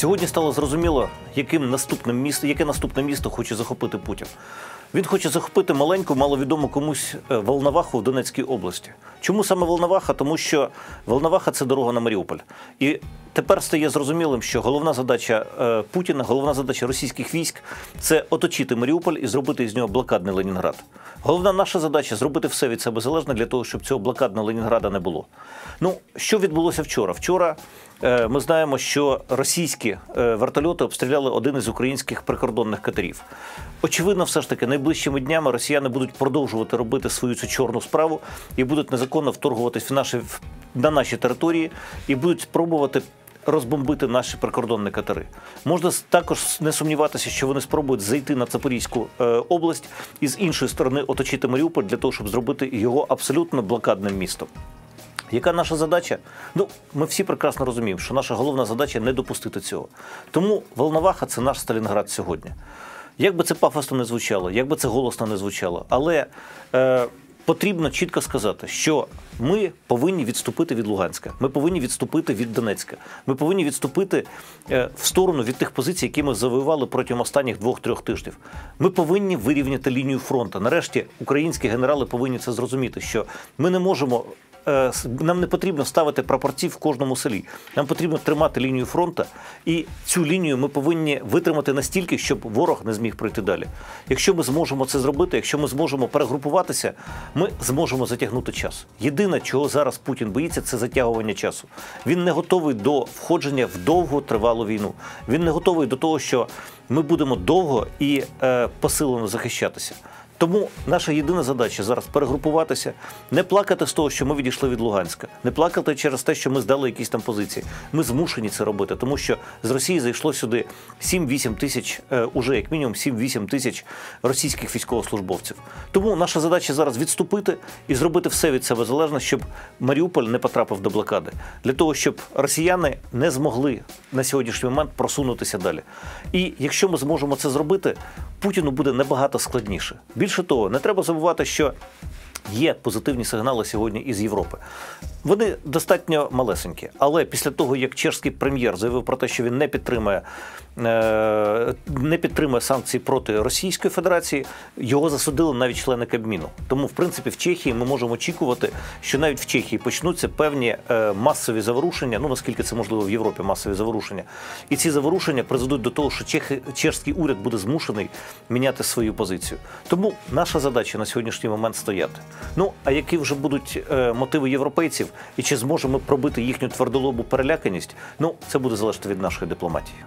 Сьогодні стало зрозуміло, яким наступним місто, яке наступне місто хоче захопити Путін. Він хоче захопити маленьку, маловідому комусь е, Волноваху в Донецькій області. Чому саме Волноваха? Тому що Волноваха це дорога на Маріуполь. І тепер стає зрозумілим, що головна задача е, Путіна, головна задача російських військ це оточити Маріуполь і зробити із нього блокадний Ленінград. Головна наша задача зробити все від себе залежне для того, щоб цього блокадного Ленінграда не було. Ну, що відбулося вчора? Вчора е, ми знаємо, що російські е, вертольоти обстріляли один із українських прикордонних катерів. Очевидно, все ж таки, найближчими днями росіяни будуть продовжувати робити свою цю чорну справу і будуть незаконно вторгуватись в наші в- на наші території і будуть спробувати. Розбомбити наші прикордонні катери. Можна також не сумніватися, що вони спробують зайти на Запорізьку е, область і з іншої сторони оточити Маріуполь для того, щоб зробити його абсолютно блокадним містом. Яка наша задача? Ну, ми всі прекрасно розуміємо, що наша головна задача не допустити цього. Тому Волноваха це наш Сталінград сьогодні. Як би це пафосно не звучало, як би це голосно не звучало, але е, потрібно чітко сказати, що ми повинні відступити від Луганська, ми повинні відступити від Донецька, ми повинні відступити е, в сторону від тих позицій, які ми завоювали протягом останніх двох-трьох тижнів. Ми повинні вирівняти лінію фронту. Нарешті українські генерали повинні це зрозуміти, що ми не можемо нам не потрібно ставити прапорці в кожному селі. Нам потрібно тримати лінію фронту, і цю лінію ми повинні витримати настільки, щоб ворог не зміг пройти далі. Якщо ми зможемо це зробити, якщо ми зможемо перегрупуватися, ми зможемо затягнути час. Єдине, чого зараз Путін боїться, це затягування часу. Він не готовий до входження в довгу тривалу війну. Він не готовий до того, що ми будемо довго і е, посилено захищатися. Тому наша єдина задача зараз перегрупуватися, не плакати з того, що ми відійшли від Луганська, не плакати через те, що ми здали якісь там позиції. Ми змушені це робити, тому що з Росії зайшло сюди 7-8 тисяч, е, уже як мінімум 7-8 тисяч російських військовослужбовців. Тому наша задача зараз відступити і зробити все від себе залежне, щоб Маріуполь не потрапив до блокади, для того, щоб росіяни не змогли на сьогоднішній момент просунутися далі. І якщо ми зможемо це зробити, Путіну буде набагато складніше. Більше того, не треба забувати, що є позитивні сигнали сьогодні із Європи. Вони достатньо малесенькі, але після того, як чешський прем'єр заявив про те, що він не підтримує, е, не підтримує санкції проти Російської Федерації, його засудили навіть члени Кабміну. Тому, в принципі, в Чехії ми можемо очікувати, що навіть в Чехії почнуться певні е, масові заворушення, ну наскільки це можливо в Європі, масові заворушення. І ці заворушення призведуть до того, що чехи, чешський уряд буде змушений міняти свою позицію. Тому наша задача на сьогоднішній момент стояти. Ну а які вже будуть е, мотиви європейців, і чи зможемо пробити їхню твердолобу переляканість? Ну це буде залежати від нашої дипломатії.